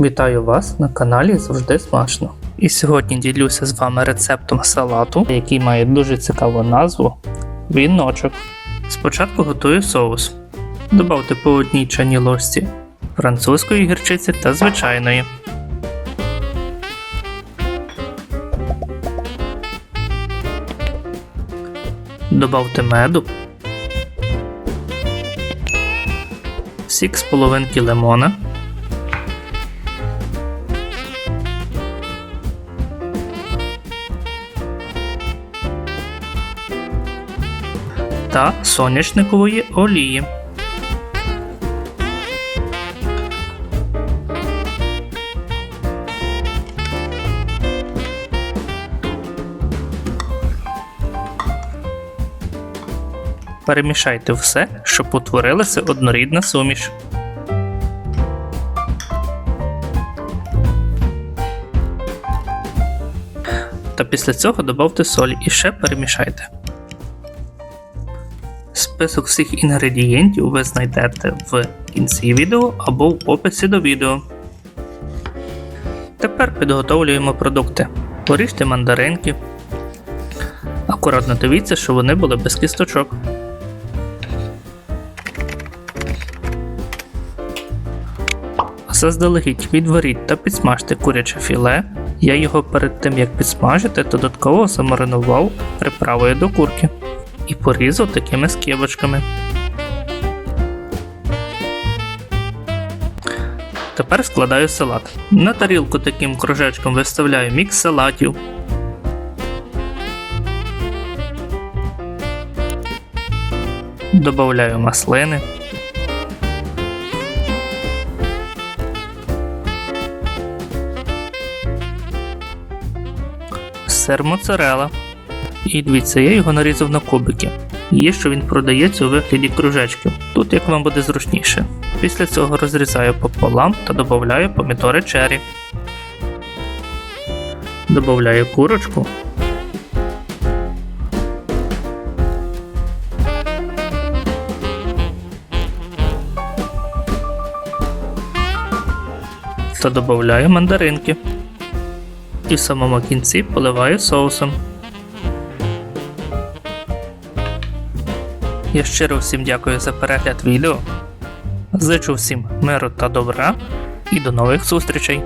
Вітаю вас на каналі Завжди Смачно. І сьогодні ділюся з вами рецептом салату, який має дуже цікаву назву віночок. Спочатку готую соус. Добавте по одній чайній ложці французької гірчиці та звичайної. Добавте меду, сік з половинки лимона, та соняшникової олії. Перемішайте все, щоб утворилася однорідна суміш. Та після цього додавте соль і ще перемішайте. Список всіх інгредієнтів ви знайдете в кінці відео або в описі до відео. Тепер підготовлюємо продукти. Поріжте мандаринки. Акуратно дивіться, щоб вони були без кісточок. Заздалегідь відваріть та підсмажте куряче філе. Я його перед тим як підсмажити, додатково замаринував приправою до курки і порізав такими скибочками. Тепер складаю салат. На тарілку таким кружечком виставляю мікс салатів. Добавляю маслини. Сир моцарела. І дивіться, я його нарізав на кубики. Є, що він продається у вигляді кружечків. Тут як вам буде зручніше. Після цього розрізаю пополам та додаю помідори чері. Добавляю курочку. Та додаю мандаринки. І в самому кінці поливаю соусом. Я щиро всім дякую за перегляд відео. Зичу всім миру та добра і до нових зустрічей!